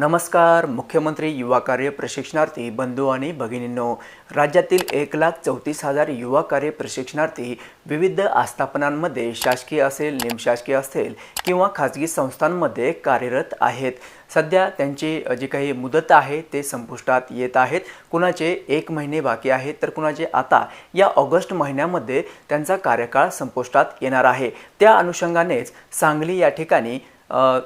नमस्कार मुख्यमंत्री युवा कार्य प्रशिक्षणार्थी बंधू आणि भगिनींनो. राज्यातील एक लाख चौतीस हजार युवा कार्य प्रशिक्षणार्थी विविध आस्थापनांमध्ये शासकीय असेल निमशासकीय असेल किंवा खाजगी संस्थांमध्ये कार्यरत आहेत. सध्या त्यांची जी काही मुदत आहे ते संपुष्टात येत आहेत. कुणाचे एक महिने बाकी आहेत तर कुणाचे आता. या ऑगस्ट महिन्यामध्ये त्यांचा कार्यकाळ संपुष्टात येणार आहे. त्या अनुषंगानेच सांगली या ठिकाणी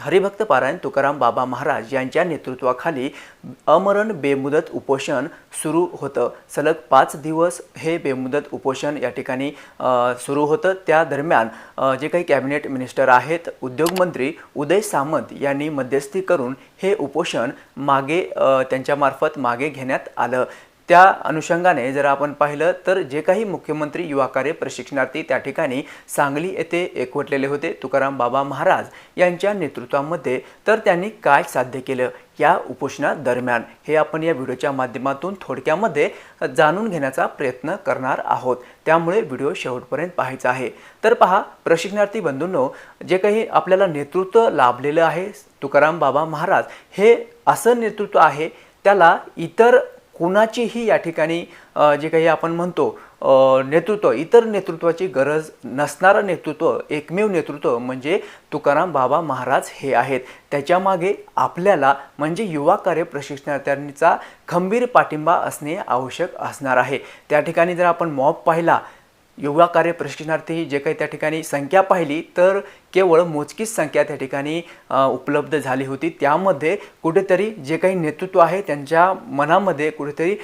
हरिभक्त पारायण तुकाराम बाबा महाराज यांच्या नेतृत्वाखाली अमरण बेमुदत उपोषण सुरू होतं. सलग पाच दिवस हे बेमुदत उपोषण या ठिकाणी सुरू होतं. त्या दरम्यान जे काही कॅबिनेट मिनिस्टर आहेत उद्योगमंत्री उदय सामंत यांनी मध्यस्थी करून हे उपोषण मागे त्यांच्यामार्फत मागे घेण्यात आलं. त्या अनुषंगाने जर आपण पाहिलं तर जे काही मुख्यमंत्री युवा कार्य प्रशिक्षणार्थी त्या ठिकाणी सांगली येथे एकवटलेले होते तुकाराम बाबा महाराज यांच्या नेतृत्वामध्ये तर त्यांनी काय साध्य केलं या उपोषणा दरम्यान? हे आपण या व्हिडिओच्या माध्यमातून थोडक्यामध्ये जाणून घेण्याचा प्रयत्न करणार आहोत. त्यामुळे व्हिडिओ शेवटपर्यंत पाहायचा आहे. तर पहा प्रशिक्षणार्थी बंधूंनो जे काही आपल्याला नेतृत्व लाभलेलं आहे तुकाराम बाबा महाराज हे असं नेतृत्व आहे त्याला इतर कुणाचीही या ठिकाणी जे काही आपण म्हणतो नेतृत्व इतर नेतृत्वाची गरज नसणारं नेतृत्व एकमेव नेतृत्व म्हणजे तुकाराम बाबा महाराज हे आहेत. त्याच्यामागे आपल्याला म्हणजे युवा कार्य प्रशिक्षणार्थ्यांचा खंबीर पाठिंबा असणे आवश्यक असणार आहे. त्या ठिकाणी जर आपण मॉब पाहिला युवा कार्य प्रशिक्षणार्थी जे काही त्या ठिकाणी संख्या पाहिली तर केवळ मोजकीच संख्या त्या ठिकाणी उपलब्ध झाली होती. त्यामध्ये कुठेतरी जे काही नेतृत्व आहे त्यांच्या मनामध्ये कुठेतरी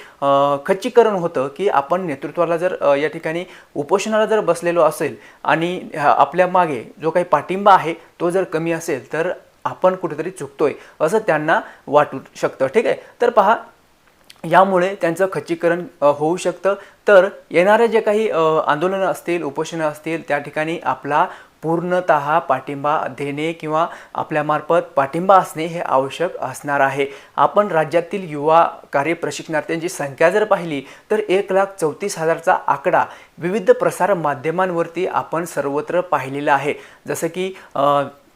खच्चीकरण होतं की आपण नेतृत्वाला जर या ठिकाणी उपोषणाला जर बसलेलो असेल आणि आपल्या मागे जो काही पाठिंबा आहे तो जर कमी असेल तर आपण कुठेतरी चुकतोय असं त्यांना वाटू शकतं. ठीक आहे? तर पहा यामुळे त्यांचं खच्चीकरण होऊ शकतं. तर येणारे जे काही आंदोलनं असतील उपोषणं असतील त्या ठिकाणी आपला पूर्णत पाठिंबा देणे किंवा आपल्यामार्फत पाठिंबा असणे हे आवश्यक असणार आहे. आपण राज्यातील युवा कार्य प्रशिक्षणार्थ्यांची संख्या जर पाहिली तर एक लाख चौतीस हजारचा आकडा विविध प्रसार माध्यमांवरती आपण सर्वत्र पाहिलेला आहे. जसं की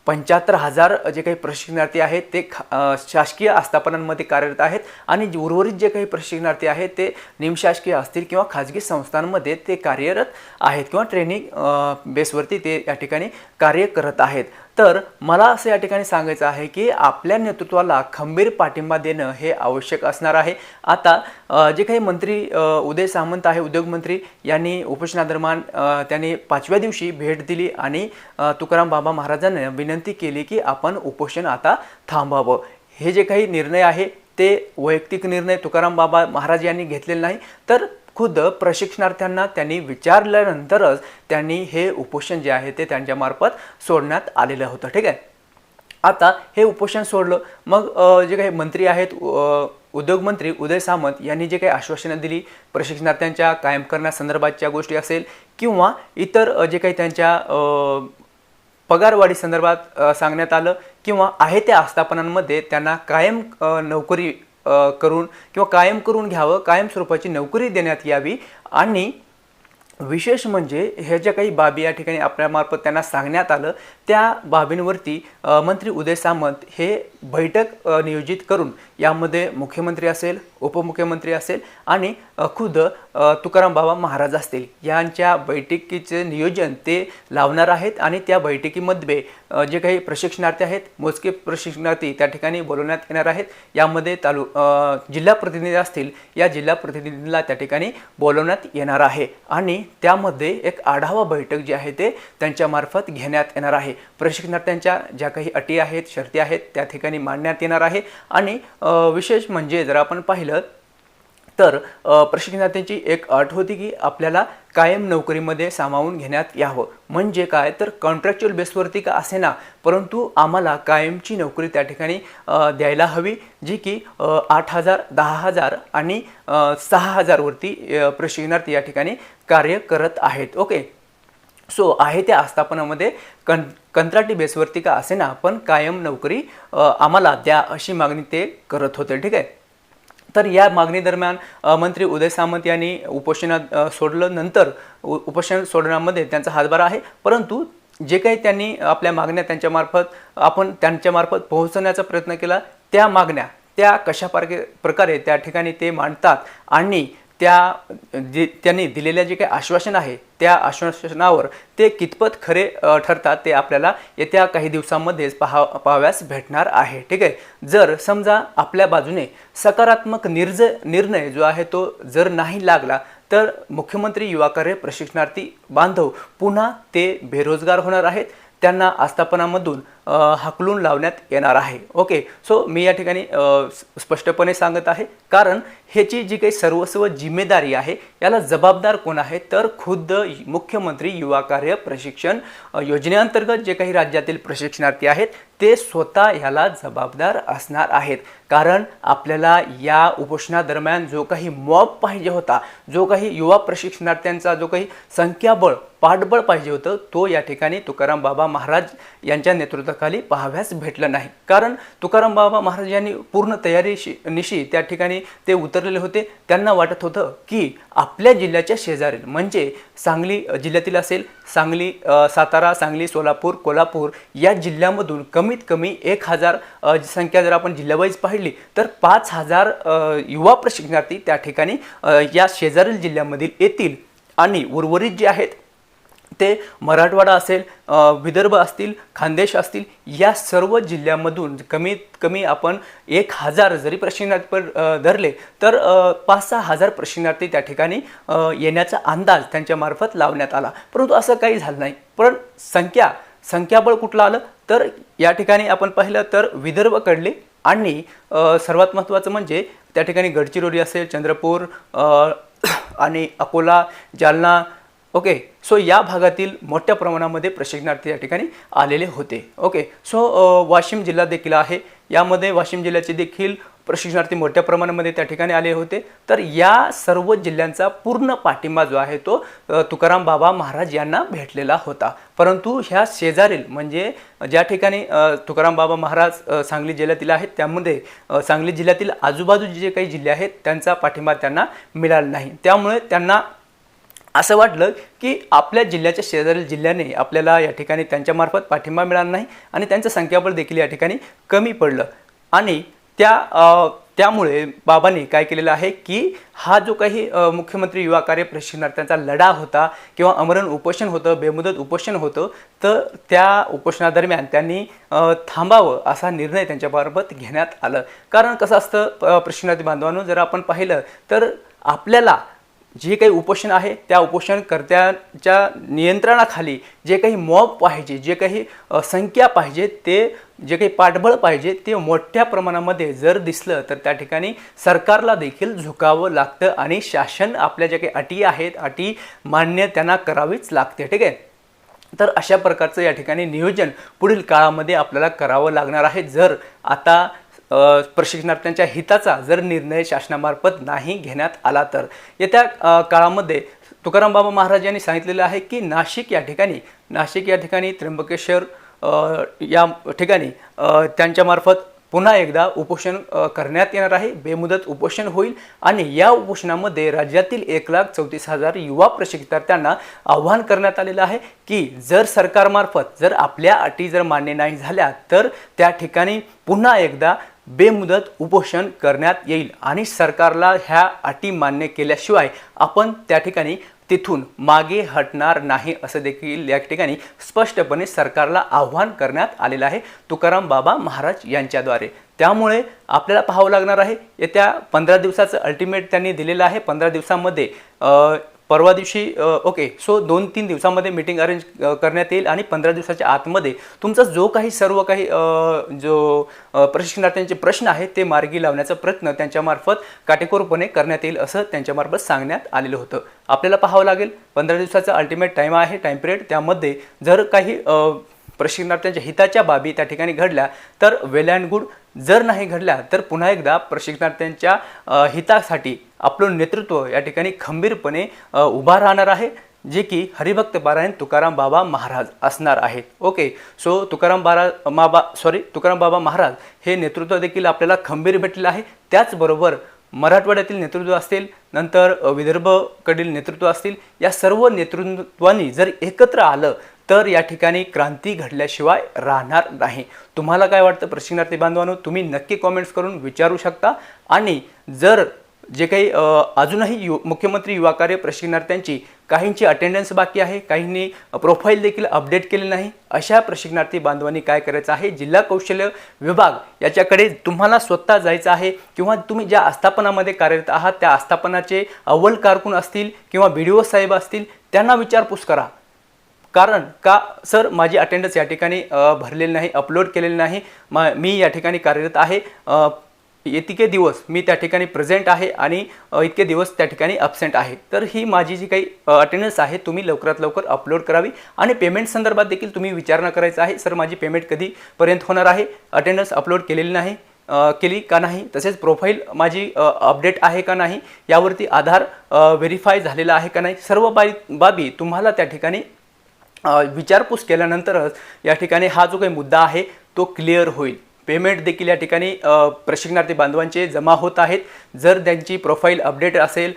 पंच्याहत्तर हजार जे काही प्रशिक्षणार्थी आहेत ते खा शासकीय आस्थापनांमध्ये कार्यरत आहेत आणि जे उर्वरित जे काही प्रशिक्षणार्थी आहेत ते निमशासकीय असतील किंवा खाजगी संस्थांमध्ये ते कार्यरत आहेत किंवा ट्रेनिंग बेसवरती ते या ठिकाणी कार्य करत आहेत. तर मला असं या ठिकाणी सांगायचं आहे की आपल्या नेतृत्वाला खंबीर पाठिंबा देणं हे आवश्यक असणार आहे. आता जे काही मंत्री उदय सामंत आहे उद्योगमंत्री यांनी उपोषणादरम्यान त्यांनी पाचव्या दिवशी भेट दिली आणि तुकाराम बाबा महाराजांना विनंती केली की आपण उपोषण आता थांबावं हे जे काही निर्णय आहे ते वैयक्तिक निर्णय तुकाराम बाबा महाराज यांनी घेतलेले नाही. तर खुद प्रशिक्षणार्थ्यांना त्यांनी विचारल्यानंतरच त्यांनी हे उपोषण जे आहे ते त्यांच्यामार्फत सोडण्यात आलेलं होतं. ठीक आहे? आता हे उपोषण सोडलं. मग जे काही मंत्री आहेत उद्योगमंत्री उदय सामंत यांनी जे काही आश्वासनं दिली प्रशिक्षणार्थ्यांच्या कायम करण्यासंदर्भातच्या गोष्टी असेल किंवा इतर जे काही त्यांच्या पगारवाढी संदर्भात सांगण्यात आलं किंवा आहे त्या आस्थापनांमध्ये त्यांना कायम नोकरी करून किंवा कायम करून घ्यावं कायम स्वरूपाची नोकरी देण्यात यावी. आणि विशेष म्हणजे ह्या ज्या काही बाबी या ठिकाणी आपल्यामार्फत त्यांना सांगण्यात आलं त्या बाबींवरती मंत्री उदय सामंत हे बैठक नियोजित करून यामध्ये मुख्यमंत्री असेल उपमुख्यमंत्री असेल आणि खुद तुकाराम बाबा महाराज असतील. यांच्या बैठकीचे नियोजन ते लावणार आहेत आणि त्या बैठकीमध्ये जे काही प्रशिक्षणार्थी आहेत मोजके प्रशिक्षणार्थी त्या ठिकाणी बोलवण्यात येणार आहेत. यामध्ये तालु जिल्हा प्रतिनिधी असतील या जिल्हा प्रतिनिधींना त्या ठिकाणी बोलवण्यात येणार आहे. आणि त्यामध्ये एक आढावा बैठक जी आहे ते त्यांच्यामार्फत घेण्यात येणार आहे. प्रशिक्षणार्थ्यांच्या ज्या काही अटी आहेत शर्ती आहेत त्या ठिकाणी मांडण्यात येणार आहे. आणि विशेष म्हणजे जर आपण पाहिलं तर प्रशिक्षणार्थ्यांची एक अट होती की आपल्याला कायम नोकरीमध्ये सामावून घेण्यात यावं. म्हणजे काय? तर कॉन्ट्रॅक्च्युअल बेसवरती का असेना परंतु आम्हाला कायमची नोकरी त्या ठिकाणी द्यायला हवी जी की आठ हजार दहा हजार आणि सहा हजारवरती प्रशिक्षणार्थी या ठिकाणी कार्य करत आहेत. ओके? सो आहे त्या आस्थापनामध्ये कं कंत्राटी बेसवरती का असे ना पण कायम नोकरी आम्हाला द्या अशी मागणी ते करत होते ठीक आहे? तर या मागणीदरम्यान मंत्री उदय सामंत यांनी उपोषणात सोडल्यानंतर सोडलं नंतर उपोषण सोडण्यामध्ये त्यांचा हातभार आहे. परंतु जे काही त्यांनी आपल्या मागण्या त्यांच्यामार्फत आपण त्यांच्यामार्फत पोहोचवण्याचा प्रयत्न केला त्या मागण्या त्या कशा प्रकारे प्रकारे त्या ठिकाणी ते मांडतात आणि त्या जे त्यांनी दिलेल्या जे काही आश्वासन आहे त्या आश्वासनावर ते कितपत खरे ठरतात ते आपल्याला येत्या काही दिवसांमध्येच पाहा पाहाव्यास भेटणार आहे. ठीक आहे? जर समजा आपल्या बाजूने सकारात्मक निर्ज निर्णय जो आहे तो जर नाही लागला तर मुख्यमंत्री युवा कार्य प्रशिक्षणार्थी बांधव पुन्हा ते बेरोजगार होणार आहेत. त्यांना आस्थापनामधून हाकलून लावण्यात येणार आहे. ओके सो मी या ठिकाणी स्पष्टपणे सांगत आहे. कारण ह्याची जी काही सर्वस्व जिम्मेदारी आहे याला जबाबदार कोण आहे? तर खुद्द मुख्यमंत्री युवा कार्य प्रशिक्षण योजनेअंतर्गत जे काही राज्यातील प्रशिक्षणार्थी आहेत ते स्वतः ह्याला जबाबदार असणार आहेत. कारण आपल्याला या उपोषणादरम्यान जो काही मॉब पाहिजे होता जो काही युवा प्रशिक्षणार्थ्यांचा जो काही संख्याबळ पाठबळ पाहिजे होतं तो या ठिकाणी तुकाराम बाबा महाराज यांच्या सकाळी पाहाव्यास भेटलं नाही. कारण तुकाराम बाबा महाराज यांनी पूर्ण तयारीशी निशी त्या ठिकाणी ते उतरलेले होते. त्यांना वाटत होतं की आपल्या जिल्ह्याच्या शेजारील म्हणजे सांगली जिल्ह्यातील असेल सांगली सातारा सांगली सोलापूर कोल्हापूर या जिल्ह्यामधून कमीत कमी एक हजार संख्या जर आपण जिल्ह्यावाईज पाहिली तर पाच हजार युवा प्रशिक्षणार्थी त्या ठिकाणी या शेजारील जिल्ह्यामधील येतील. आणि उर्वरित जे आहेत ते मराठवाडा असेल विदर्भ असतील खानदेश असतील या सर्व जिल्ह्यामधून कमीत कमी आपण एक हजार जरी प्रशिक्षणार्थी धरले तर पाच सहा हजार प्रशिक्षणार्थी त्या ठिकाणी येण्याचा अंदाज त्यांच्यामार्फत लावण्यात आला. परंतु असं काही झालं नाही. पण संख्या संख्याबळ कुठलं आलं? तर या ठिकाणी आपण पाहिलं तर विदर्भकडले आणि सर्वात महत्त्वाचं म्हणजे त्या ठिकाणी गडचिरोली असेल चंद्रपूर आणि अकोला जालना ओके सो या भागातील मोठ्या प्रमाणामध्ये प्रशिक्षणार्थी या ठिकाणी आलेले होते. ओके सो वाशिम जिल्हा देखील आहे. यामध्ये वाशिम जिल्ह्याचे देखील प्रशिक्षणार्थी मोठ्या प्रमाणामध्ये त्या ठिकाणी आले होते. तर या सर्व जिल्ह्यांचा पूर्ण पाठिंबा जो आहे तो तुकाराम बाबा महाराज यांना भेटलेला होता. परंतु ह्या शेजारील म्हणजे ज्या ठिकाणी तुकाराम बाबा महाराज सांगली जिल्ह्यातील आहेत त्यामध्ये सांगली जिल्ह्यातील आजूबाजूचे जे काही जिल्हे आहेत त्यांचा पाठिंबा त्यांना मिळाला नाही. त्यामुळे त्यांना असं वाटलं की आपल्या जिल्ह्याच्या शेजारील जिल्ह्याने आपल्याला या ठिकाणी त्यांच्यामार्फत पाठिंबा मिळाला नाही आणि त्यांचं संख्याबळ देखील या ठिकाणी कमी पडलं. आणि त्या त्यामुळे बाबांनी काय केलेलं आहे की हा जो काही मुख्यमंत्री युवा कार्य प्रशिक्षणार्थ्यांचा लढा होता किंवा अमरण उपोषण होतं बेमुदत उपोषण होतं तर त्या उपोषणादरम्यान त्यांनी थांबावं असा निर्णय त्यांच्याबरोबर घेण्यात आलं. कारण कसं असतं प्रशिक्षणार्थी बांधवांनो जर आपण पाहिलं तर आपल्याला जे काही उपोषण आहे त्या उपोषणकर्त्यांच्या नियंत्रणाखाली जे काही मॉब पाहिजे जे काही संख्या पाहिजे ते जे काही पाठबळ पाहिजे ते मोठ्या प्रमाणामध्ये जर दिसलं तर त्या ठिकाणी सरकारला देखील झुकावं लागतं आणि शासन आपल्या ज्या काही अटी आहेत अटी मान्य त्यांना करावीच लागते ठीक आहे? तर अशा प्रकारचं या ठिकाणी नियोजन पुढील काळामध्ये आपल्याला करावं लागणार आहे. जर आता प्रशिक्षणार्थ्यांच्या हिताचा जर निर्णय शासनामार्फत नाही घेण्यात आला तर. येत्या काळामध्ये तुकाराम बाबा महाराज यांनी सांगितलेलं आहे की नाशिक या ठिकाणी नाशिक या ठिकाणी त्र्यंबकेश्वर या ठिकाणी त्यांच्यामार्फत पुन्हा एकदा उपोषण करण्यात येणार आहे. बेमुदत उपोषण होईल आणि या उपोषणामध्ये राज्यातील एक लाख चौतीस हजार युवा प्रशिक्षणार्थ्यांना आव्हान करण्यात आलेलं आहे की जर सरकारमार्फत जर आपल्या अटी जर मान्य नाही झाल्या तर त्या ठिकाणी पुन्हा एकदा बेमुदत उपोषण करण्यात येईल आणि सरकारला ह्या अटी मान्य केल्याशिवाय आपण त्या ठिकाणी तिथून मागे हटणार नाही असं देखील या ठिकाणी स्पष्टपणे सरकारला आव्हान करण्यात आलेलं आहे तुकाराम बाबा महाराज यांच्याद्वारे. त्यामुळे आपल्याला पाहावं लागणार आहे येत्या पंधरा दिवसाचं अल्टिमेट त्यांनी दिलेलं आहे. पंधरा दिवसामध्ये परवा दिवशी ओके सो दोन तीन दिवसामध्ये मीटिंग अरेंज करण्यात येईल आणि पंधरा दिवसाच्या आतमध्ये तुमचा जो काही सर्व काही जो प्रशिक्षणार्थ्यांचे प्रश्न आहेत ते मार्गी लावण्याचा प्रयत्न त्यांच्यामार्फत काटेकोरपणे करण्यात येईल असं त्यांच्यामार्फत सांगण्यात आलेलं होतं. आपल्याला पाहावं लागेल पंधरा दिवसाचा अल्टिमेट टाईम आहे टाईम पिरियड. त्यामध्ये जर काही प्रशिक्षणार्थ्यांच्या हिताच्या बाबी त्या ठिकाणी घडल्या तर वेल अँड गुड जर नाही घडल्या तर पुन्हा एकदा प्रशिक्षणार्थ्यांच्या हितासाठी आपलं नेतृत्व या ठिकाणी खंबीरपणे उभा राहणार आहे जे की हरिभक्त पारायण तुकाराम बाबा महाराज असणार आहेत ओके सो तुकाराम बारा बाबा सॉरी तुकाराम बाबा महाराज हे नेतृत्व देखील आपल्याला खंबीर भेटलेलं आहे. त्याचबरोबर मराठवाड्यातील नेतृत्व असतील नंतर विदर्भकडील नेतृत्व असतील या सर्व नेतृत्वांनी जर एकत्र आलं तर या ठिकाणी क्रांती घडल्याशिवाय राहणार नाही. तुम्हाला काय वाटतं प्रशिक्षणार्थी बांधवांनो? तुम्ही नक्की कॉमेंट्स करून विचारू शकता. आणि जर जे काही अजूनही यु मुख्यमंत्री युवा कार्य प्रशिक्षणार्थ्यांची काहींची अटेंडन्स बाकी आहे काहींनी प्रोफाईल देखील अपडेट केली नाही अशा प्रशिक्षणार्थी बांधवांनी काय करायचं आहे? जिल्हा कौशल्य विभाग याच्याकडे तुम्हाला स्वतः जायचं आहे किंवा तुम्ही ज्या आस्थापनामध्ये कार्यरत आहात त्या आस्थापनाचे अव्वल कारकून असतील किंवा बी डी ओ साहेब असतील त्यांना विचारपूस करा. कारण का सर माझी अटेंडन्स या ठिकाणी भरलेली नाही अपलोड केलेली नाही. मा मी या ठिकाणी कार्यरत आहे. इतके दिवस मी त्या ठिकाणी प्रेझेंट आहे आणि इतके दिवस त्या ठिकाणी अब्सेंट आहे. तर ही माझी जी काही अटेंडन्स आहे तुम्ही लवकरात लवकर अपलोड करावी. आणि पेमेंट संदर्भात देखील तुम्ही विचारणा करायचा आहे. सर माझी पेमेंट कधीपर्यंत होणार आहे? अटेंडन्स अपलोड केलेली नाही केली का नाही? तसेच प्रोफाईल माझी अपडेट आहे का नाही? यावरती आधार व्हेरीफाय झालेला आहे का नाही? सर्व बाबी बाबी तुम्हाला त्या ठिकाणी विचारपूस केल्यानंतरच या ठिकाणी हा जो काही मुद्दा आहे तो क्लिअर होईल. पेमेंट देखील या ठिकाणी प्रशिक्षणार्थी बांधवांचे जमा होत आहेत. जर त्यांची प्रोफाईल अपडेट असेल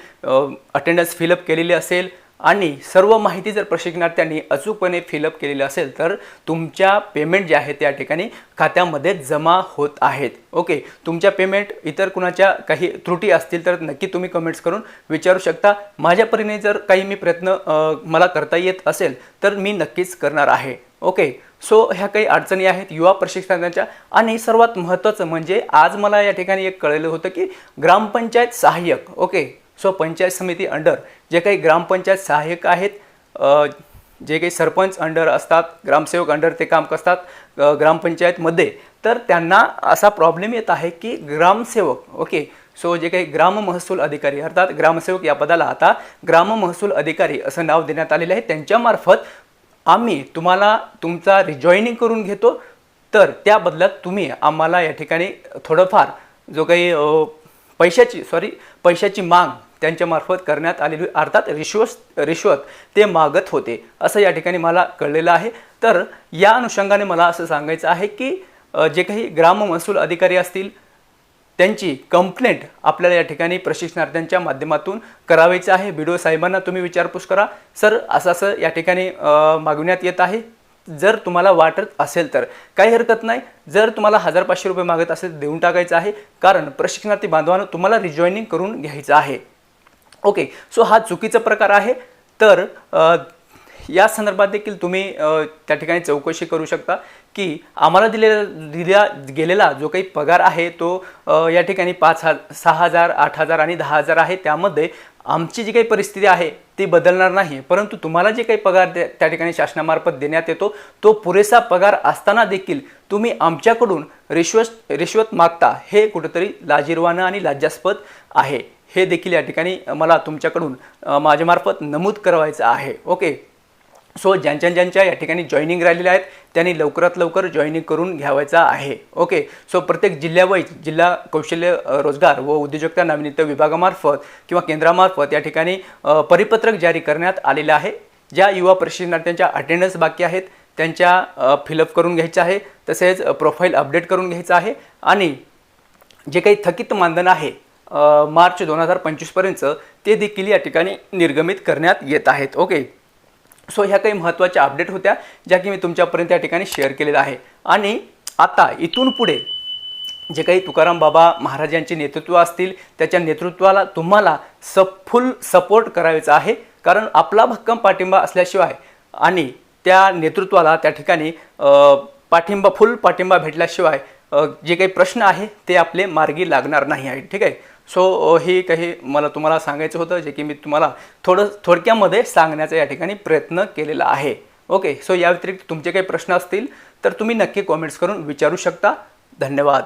अटेंडन्स फिलअप केलेली असेल आणि सर्व माहिती जर प्रशिक्षणार्थ्यांनी अचूकपणे फिलअप केलेली असेल तर तुमच्या पेमेंट जे आहे त्या ठिकाणी खात्यामध्ये जमा होत आहेत. ओके तुमच्या पेमेंट इतर कुणाच्या काही त्रुटी असतील तर नक्की तुम्ही कमेंट्स करून विचारू शकता. माझ्या परीने जर काही मी प्रयत्न मला करता येत असेल तर मी नक्कीच करणार आहे. ओके सो ह्या काही अडचणी आहेत युवा प्रशिक्षणाच्या आणि सर्वात महत्त्वाचं म्हणजे आज मला या ठिकाणी एक कळलं होतं की ग्रामपंचायत सहाय्यक. ओके सो पंचायत समिती अंडर जे काही ग्रामपंचायत सहाय्यक आहेत जे काही सरपंच अंडर असतात ग्रामसेवक अंडर ते काम करतात ग्रामपंचायतमध्ये. तर त्यांना असा प्रॉब्लेम येत आहे की ग्रामसेवक ओके सो जे काही ग्राम महसूल अधिकारी अर्थात ग्रामसेवक या पदाला आता ग्राम महसूल अधिकारी असं नाव देण्यात आलेलं आहे. त्यांच्यामार्फत आम्ही तुम्हाला तुमचा रिजॉईनिंग करून घेतो. तर त्या बदल्यात तुम्ही आम्हाला या ठिकाणी थोडंफार जो काही पैशाची सॉरी पैशाची माग त्यांच्यामार्फत करण्यात आलेली अर्थात रिश्वत रिश्वत ते मागत होते असं या ठिकाणी मला कळलेलं आहे. तर या अनुषंगाने मला असं सांगायचं आहे की जे काही ग्राम महसूल अधिकारी असतील त्यांची कंप्लेंट आपल्याला या ठिकाणी प्रशिक्षणार्थ्यांच्या माध्यमातून करावायचं आहे. बी साहेबांना तुम्ही विचारपूस करा. सर असं असं या ठिकाणी मागविण्यात मागवण्यात येत आहे. जर तुम्हाला वाटत असेल तर. काही हरकत नाही. जर तुम्हाला हजार पाचशे रुपये मागत असेल देऊन टाकायचं आहे. कारण प्रशिक्षणार्थी बांधवांना तुम्हाला रिजॉईनिंग करून घ्यायचं आहे. ओके सो हा चुकीचा प्रकार आहे. तर या संदर्भात देखील तुम्ही त्या ठिकाणी चौकशी करू शकता की आम्हाला दिलेला दिल्या गेलेला जो काही पगार आहे तो या ठिकाणी पाच हा सहा हजार आठ हजार आणि दहा हजार आहे. त्यामध्ये आमची जी काही परिस्थिती आहे ती बदलणार नाही. परंतु तुम्हाला जे काही पगार त्या त्या ठिकाणी शासनामार्फत देण्यात येतो तो पुरेसा पगार असताना देखील तुम्ही आमच्याकडून रिश्वत रिश्वत मागता हे कुठंतरी लाजिरवाणं आणि लज्जास्पद आहे. हे देखील या ठिकाणी मला तुमच्याकडून माझ्यामार्फत नमूद करवायचं आहे. ओके? सो ज्यांच्या ज्यांच्या या ठिकाणी जॉईनिंग राहिलेल्या आहेत त्यांनी लवकरात लवकर जॉईनिंग करून घ्यावायचा आहे. ओके? सो प्रत्येक जिल्ह्यावाईज जिल्हा कौशल्य रोजगार व उद्योजकता नाविन्यता विभागामार्फत किंवा केंद्रामार्फत या ठिकाणी परिपत्रक जारी करण्यात आलेलं आहे. ज्या युवा प्रशिक्षणार्थ्यांच्या अटेंडन्स बाकी आहेत त्यांच्या फिलअप करून घ्यायचं आहे तसेच प्रोफाईल अपडेट करून घ्यायचं आहे आणि जे काही थकीत मानधन आहे मार्च दोन हजार पंचवीसपर्यंत ते देखील या ठिकाणी निर्गमित करण्यात येत आहेत. ओके? सो ह्या काही महत्त्वाच्या अपडेट होत्या ज्या की मी तुमच्यापर्यंत या ठिकाणी शेअर केलेल्या आहे. आणि आता इथून पुढे जे काही तुकाराम बाबा महाराजांचे नेतृत्व असतील त्याच्या नेतृत्वाला तुम्हाला सफुल सपोर्ट करायचा आहे. कारण आपला भक्कम पाठिंबा असल्याशिवाय आणि त्या नेतृत्वाला त्या ठिकाणी पाठिंबा फुल पाठिंबा भेटल्याशिवाय जे काही प्रश्न आहे ते आपले मार्गी लागणार नाही आहे. ठीक आहे? सो हे काही मला तुम्हाला सांगायचं होतं जे की मी तुम्हाला थोडं थोडक्यामध्ये सांगण्याचा या ठिकाणी प्रयत्न केलेला आहे. ओके सो या व्यतिरिक्त तुमचे काही प्रश्न असतील तर तुम्ही नक्की कॉमेंट्स करून विचारू शकता. धन्यवाद.